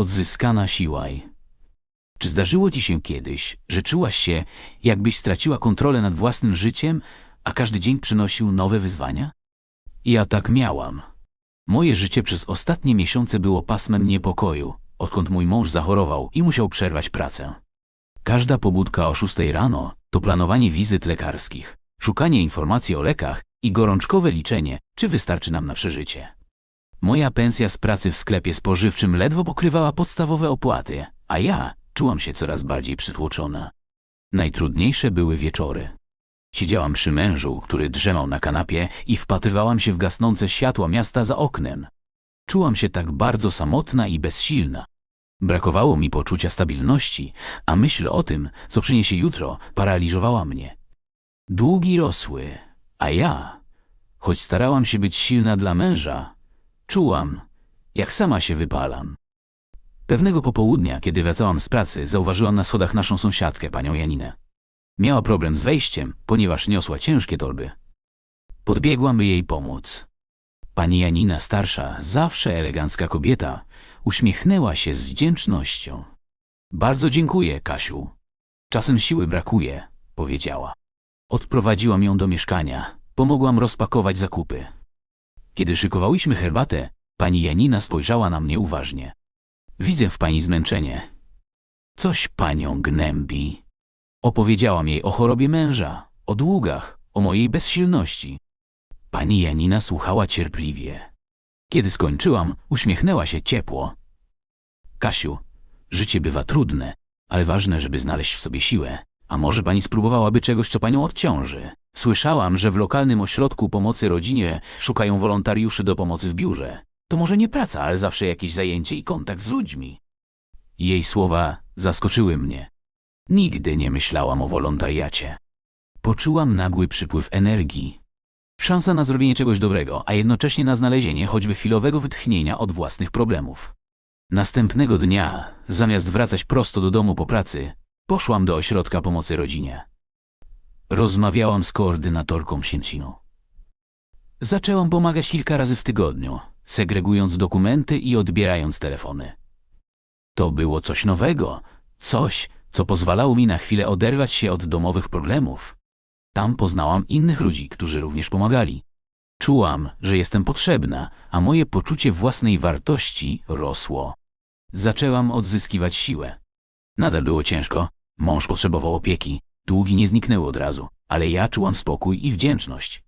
Odzyskana siła. Czy zdarzyło ci się kiedyś, że czułaś się, jakbyś straciła kontrolę nad własnym życiem, a każdy dzień przynosił nowe wyzwania? Ja tak miałam. Moje życie przez ostatnie miesiące było pasmem niepokoju, odkąd mój mąż zachorował i musiał przerwać pracę. Każda pobudka o 6 rano to planowanie wizyt lekarskich, szukanie informacji o lekach i gorączkowe liczenie, czy wystarczy nam na przeżycie. Moja pensja z pracy w sklepie spożywczym ledwo pokrywała podstawowe opłaty, a ja czułam się coraz bardziej przytłoczona. Najtrudniejsze były wieczory. Siedziałam przy mężu, który drzemał na kanapie i wpatrywałam się w gasnące światła miasta za oknem. Czułam się tak bardzo samotna i bezsilna. Brakowało mi poczucia stabilności, a myśl o tym, co przyniesie jutro, paraliżowała mnie. Długi rosły, a ja, choć starałam się być silna dla męża, czułam, jak sama się wypalam. Pewnego popołudnia, kiedy wracałam z pracy, zauważyłam na schodach naszą sąsiadkę, panią Janinę. Miała problem z wejściem, ponieważ niosła ciężkie torby. Podbiegłam, by jej pomóc. Pani Janina, starsza, zawsze elegancka kobieta, uśmiechnęła się z wdzięcznością. Bardzo dziękuję, Kasiu. Czasem siły brakuje, powiedziała. Odprowadziłam ją do mieszkania, pomogłam rozpakować zakupy. Kiedy szykowałyśmy herbatę, pani Janina spojrzała na mnie uważnie. Widzę w pani zmęczenie. Coś panią gnębi. Opowiedziałam jej o chorobie męża, o długach, o mojej bezsilności. Pani Janina słuchała cierpliwie. Kiedy skończyłam, uśmiechnęła się ciepło. Kasiu, życie bywa trudne, ale ważne, żeby znaleźć w sobie siłę. A może pani spróbowałaby czegoś, co panią odciąży? Słyszałam, że w lokalnym ośrodku pomocy rodzinie szukają wolontariuszy do pomocy w biurze. To może nie praca, ale zawsze jakieś zajęcie i kontakt z ludźmi. Jej słowa zaskoczyły mnie. Nigdy nie myślałam o wolontariacie. Poczułam nagły przypływ energii. Szansa na zrobienie czegoś dobrego, a jednocześnie na znalezienie choćby chwilowego wytchnienia od własnych problemów. Następnego dnia, zamiast wracać prosto do domu po pracy, poszłam do ośrodka pomocy rodzinie. Rozmawiałam z koordynatorką Sięciną. Zaczęłam pomagać kilka razy w tygodniu, segregując dokumenty i odbierając telefony. To było coś nowego, coś, co pozwalało mi na chwilę oderwać się od domowych problemów. Tam poznałam innych ludzi, którzy również pomagali. Czułam, że jestem potrzebna, a moje poczucie własnej wartości rosło. Zaczęłam odzyskiwać siłę. Nadal było ciężko, mąż potrzebował opieki, długi nie zniknęły od razu, ale ja czułam spokój i wdzięczność.